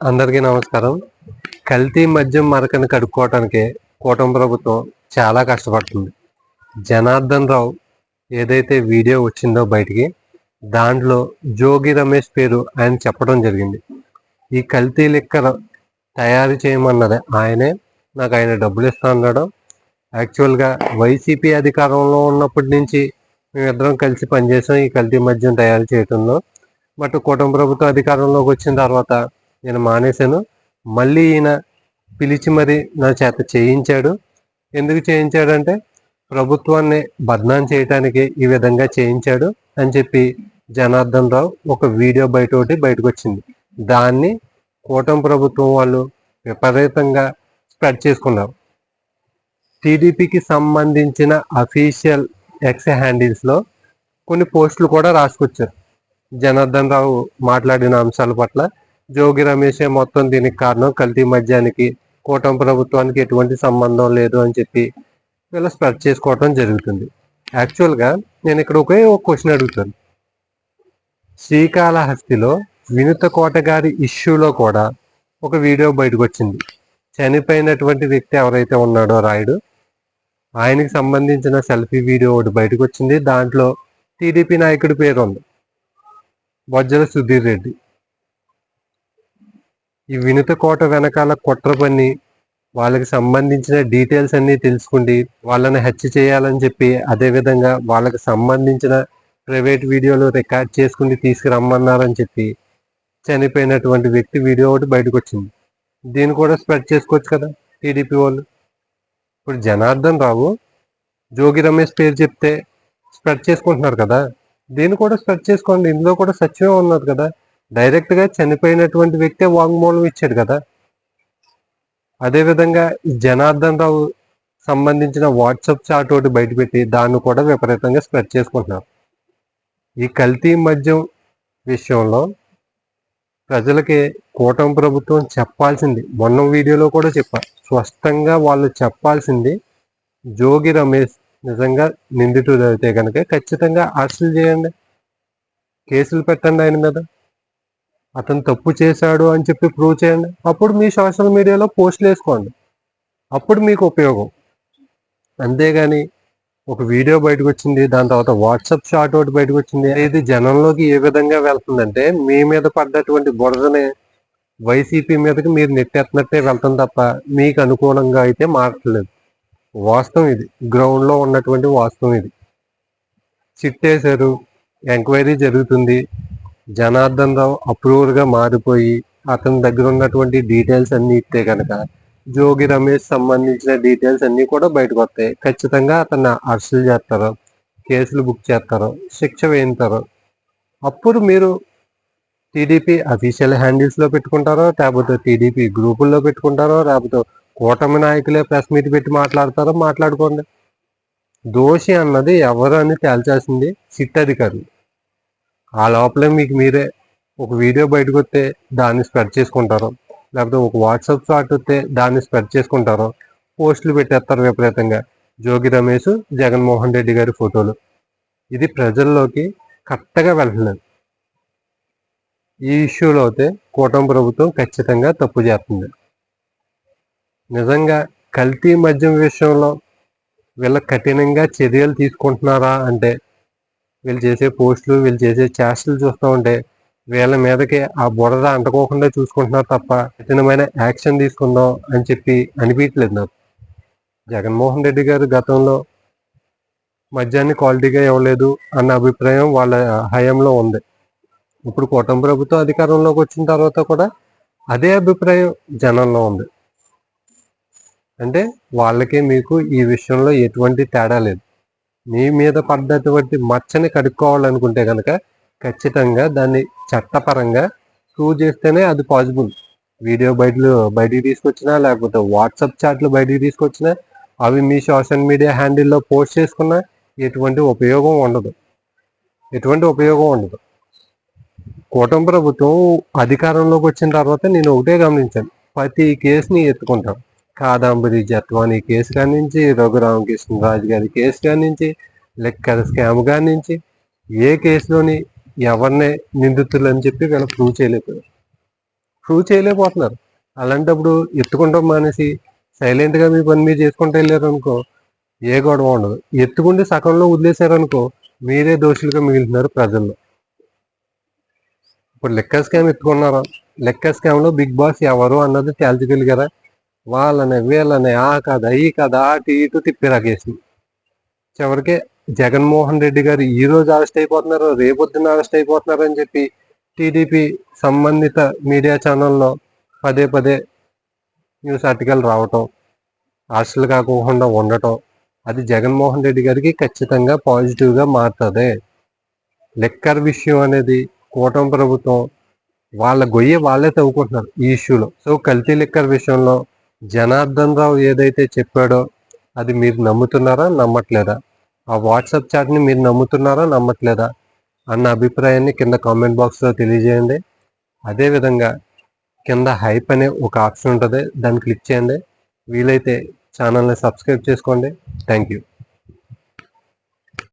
అందరికీ నమస్కారం. కల్తీ మద్యం మరకని కడుక్కోవటానికి కూటమి ప్రభుత్వం చాలా కష్టపడుతుంది. జనార్దన్ రావు ఏదైతే వీడియో వచ్చిందో బయటికి దాంట్లో జోగి రమేష్ పేరు ఆయన చెప్పడం జరిగింది. ఈ కల్తీ లిక్కర్ తయారు చేయమన్నది ఆయనే. నాకు ఆయన డబ్బులు ఇస్తా అన్నాడు. యాక్చువల్గా వైసీపీ అధికారంలో ఉన్నప్పటి నుంచి మేమిద్దరం కలిసి పనిచేసాం ఈ కల్తీ మద్యం తయారు చేయటంలో. బట్ కూటమి ప్రభుత్వం అధికారంలోకి వచ్చిన తర్వాత నేను మానేశాను. మళ్ళీ ఈయన పిలిచి మరి నా చేత చేయించాడు. ఎందుకు చేయించాడంటే ప్రభుత్వాన్ని బద్నాం చేయటానికి ఈ విధంగా చేయించాడు అని చెప్పి జనార్దన్ రావు ఒక వీడియో బయట ఒకటి బయటకు వచ్చింది దాన్ని కూటమి ప్రభుత్వం వాళ్ళు విపరీతంగా స్ప్రెడ్ చేసుకున్నారు. టీడీపీకి సంబంధించిన అఫీషియల్ ఎక్స్ హ్యాండిల్స్లో కొన్ని పోస్టులు కూడా రాసుకొచ్చారు. జనార్దన్ రావు మాట్లాడిన అంశాల పట్ల జోగి రమేషే మొత్తం దీనికి కారణం. కల్తీ మద్యానికి కూటమి ప్రభుత్వానికి ఎటువంటి సంబంధం లేదు అని చెప్పి వీళ్ళు స్ప్రెడ్ చేసుకోవటం జరుగుతుంది. యాక్చువల్గా నేను ఇక్కడ ఒకే ఒక క్వశ్చన్ అడుగుతాను. శ్రీకాళహస్తిలో వినుత కోట గారి ఇష్యూలో కూడా ఒక వీడియో బయటకు వచ్చింది. చనిపోయినటువంటి వ్యక్తి ఎవరైతే ఉన్నాడో రాయుడు ఆయనకి సంబంధించిన సెల్ఫీ వీడియో ఒకటి బయటకు వచ్చింది. దాంట్లో టీడీపీ నాయకుడి పేరు ఉంది బొజ్జల సుధీర్ రెడ్డి. ఈ వినుత కోట వెనకాల కుట్ర పని వాళ్ళకి సంబంధించిన డీటెయిల్స్ అన్ని తెలుసుకుండి వాళ్ళని హత్య చేయాలని చెప్పి అదేవిధంగా వాళ్ళకి సంబంధించిన ప్రైవేట్ వీడియోలు రికార్డ్ చేసుకుని తీసుకురమ్మన్నారని చెప్పి చనిపోయినటువంటి వ్యక్తి వీడియో ఒకటి బయటకు వచ్చింది దీన్ని కూడా స్ప్రెడ్ చేసుకోవచ్చు కదా టీడీపీ వాళ్ళు. ఇప్పుడు జనార్దన్ రావు జోగి రమేష్ పేరు చెప్తే స్ప్రెడ్ చేసుకుంటున్నారు కదా. దీన్ని కూడా స్ప్రెడ్ చేసుకోండి. ఇందులో కూడా సత్యమే ఉన్నది కదా. డైరెక్ట్గా చనిపోయినటువంటి వ్యక్తే వాంగ్మూలం ఇచ్చాడు కదా. అదే విధంగా జనార్దన్ రావు సంబంధించిన వాట్సాప్ చాట్ ఒకటి బయటపెట్టి దాన్ని కూడా విపరీతంగా స్ప్రెడ్ చేసుకుంటున్నారు. ఈ కల్తీ మద్యం విషయంలో ప్రజలకి కూటమి ప్రభుత్వం చెప్పాల్సింది. మొన్న వీడియోలో కూడా చెప్పా. స్పష్టంగా వాళ్ళు చెప్పాల్సింది జోగి రమేష్ నిజంగా నిందితుడు అయితే కనుక ఖచ్చితంగా అరెస్టులు చేయండి. కేసులు పెట్టండి ఆయన మీద. అతను తప్పు చేశాడు అని చెప్పి ప్రూవ్ చేయండి. అప్పుడు మీ సోషల్ మీడియాలో పోస్టులు వేసుకోండి. అప్పుడు మీకు ఉపయోగం. అంతేగాని ఒక వీడియో బయటకు వచ్చింది దాని తర్వాత వాట్సాప్ షార్ట్ ఒకటి బయటకు వచ్చింది. ఇది జనంలోకి ఏ విధంగా వెళ్తుందంటే మీ మీద పడ్డటువంటి బురదని వైసీపీ మీదకి మీరు నెట్టేస్తున్నట్టే వెళ్తుంది తప్ప మీకు అనుకూలంగా అయితే మారట్లేదు. వాస్తవం ఇది. గ్రౌండ్లో ఉన్నటువంటి వాస్తవం ఇది. చిట్టేశారు ఎంక్వైరీ జరుగుతుంది. జనార్దన్ రావు అప్రూవర్గా మారిపోయి అతని దగ్గర ఉన్నటువంటి డీటెయిల్స్ అన్ని ఇస్తే కనుక జోగి రమేష్ సంబంధించిన డీటెయిల్స్ అన్ని కూడా బయటకు వస్తాయి. ఖచ్చితంగా అతన్ని అరెస్టులు చేస్తారు కేసులు బుక్ చేస్తారు శిక్ష వేయించారు అప్పుడు మీరు టీడీపీ అఫీషియల్ హ్యాండిల్స్లో పెట్టుకుంటారో లేకపోతే టీడీపీ గ్రూపుల్లో పెట్టుకుంటారో లేకపోతే కూటమి నాయకులే ప్రెస్ మీట్ పెట్టి మాట్లాడతారో మాట్లాడుకోండి. దోషి అన్నది ఎవరు అని తేల్చాల్సింది సిట్ అధికారులు. ఆ లోపలే మీకు మీరే ఒక వీడియో బయటకు వస్తే దాన్ని స్ప్రెడ్ చేసుకుంటారు. లేకపోతే ఒక వాట్సాప్ షాట్ వస్తే దాన్ని స్ప్రెడ్ చేసుకుంటారు. పోస్టులు పెట్టేస్తారు విపరీతంగా. జోగి రమేష్ జగన్మోహన్ రెడ్డి గారి ఫోటోలు. ఇది ప్రజల్లోకి కరెక్ట్గా వెళ్ళలేదు ఈ ఇష్యూలో అయితే కూటమి ప్రభుత్వం ఖచ్చితంగా తప్పు చేస్తుంది. నిజంగా కల్తీ మద్యం విషయంలో వీళ్ళ కఠినంగా చర్యలు తీసుకుంటున్నారా అంటే వీళ్ళు చేసే పోస్టులు వీళ్ళు చేసే చేష్టలు చూస్తూ ఉంటే వీళ్ళ మీదకి ఆ బురద అంటుకోకుండా చూసుకుంటున్నారు తప్ప కఠినమైన యాక్షన్ తీసుకుందాం అని చెప్పి అనిపించలేదు నాకు. జగన్మోహన్ రెడ్డి గారు గతంలో మద్యాన్ని క్వాలిటీగా ఇవ్వలేదు అన్న అభిప్రాయం వాళ్ళ హయాంలో ఉంది. ఇప్పుడు కూటమి ప్రభుత్వం అధికారంలోకి వచ్చిన తర్వాత కూడా అదే అభిప్రాయం జనంలో ఉంది. అంటే వాళ్ళకి మీకు ఈ విషయంలో ఎటువంటి తేడా లేదు. నీ మీద పడ్డటువంటి మచ్చని కడుక్కోవాలనుకుంటే కనుక ఖచ్చితంగా దాన్ని చట్టపరంగా ప్రూవ్ చేస్తేనే అది పాసిబుల్. వీడియో బయటలు బయటికి తీసుకొచ్చినా లేకపోతే వాట్సాప్ చాట్లు బయటికి తీసుకొచ్చినా అవి మీ సోషల్ మీడియా హ్యాండిల్లో పోస్ట్ చేసుకున్నా ఎటువంటి ఉపయోగం ఉండదు. ఎటువంటి ఉపయోగం ఉండదు. కూటమి ప్రభుత్వం అధికారంలోకి వచ్చిన తర్వాత నేను ఒకటే గమనించాను. ప్రతి కేసుని ఎత్తుకుంటాం. కాదాంబరి జత్వాని కేసు కాడి నుంచి రఘురామకృష్ణరాజు గారి కేసు కాడి నుంచి లెక్కల స్కామ్ కాడి నుంచి ఏ కేసులోని ఎవరినే నిందితులు అని చెప్పి వీళ్ళు ప్రూవ్ చేయలేకపోయారు. ప్రూవ్ చేయలేకపోతున్నారు. అలాంటప్పుడు ఎత్తుకుంటాం మానేసి సైలెంట్గా మీ పని మీరు చేసుకుంటూ వెళ్ళారు అనుకో ఏ గొడవ ఉండదు. ఎత్తుకుంటే సగంలో వదిలేశారనుకో మీరే దోషులుగా మిగులుతున్నారు ప్రజల్లో. ఇప్పుడు లెక్క స్కామ్ ఎత్తుకున్నారు? లెక్క స్కామ్లో బిగ్ బాస్ ఎవరు అన్నది తేల్చగలిగారా? వాళ్ళని వీళ్ళని ఆ కథ ఈ కథ అటు ఇటు తిప్పిరాకేసింది చివరికి జగన్మోహన్ రెడ్డి గారు ఈ రోజు అరెస్ట్ అయిపోతున్నారు రేపొద్దున అరెస్ట్ అయిపోతున్నారు అని చెప్పి టీడీపీ సంబంధిత మీడియా ఛానల్లో పదే పదే న్యూస్ ఆర్టికల్ రావటం హాస్టల్ కాకుండా ఉండటం అది జగన్మోహన్ రెడ్డి గారికి ఖచ్చితంగా పాజిటివ్గా మారుతుంది. లెక్కర్ విషయం అనేది కూటమి ప్రభుత్వం వాళ్ళ గొయ్యి వాళ్ళే తవ్వుకుంటున్నారు ఈ ఇష్యూలో. సో కల్తీ లెక్కర్ విషయంలో జనార్దన్ రావు ఏదైతే చెప్పాడో అది మీరు నమ్ముతున్నారా నమ్మట్లేదా? ఆ వాట్సాప్ చాట్ని మీరు నమ్ముతున్నారా నమ్మట్లేదా? అన్న అభిప్రాయాన్ని కింద కామెంట్ బాక్స్లో తెలియజేయండి. అదే విధంగా కింద హైప్ అనే ఒక ఆప్షన్ ఉంటుంది దాన్ని క్లిక్ చేయండి. వీలైతే ఛానల్ని సబ్స్క్రైబ్ చేసుకోండి. Thank you.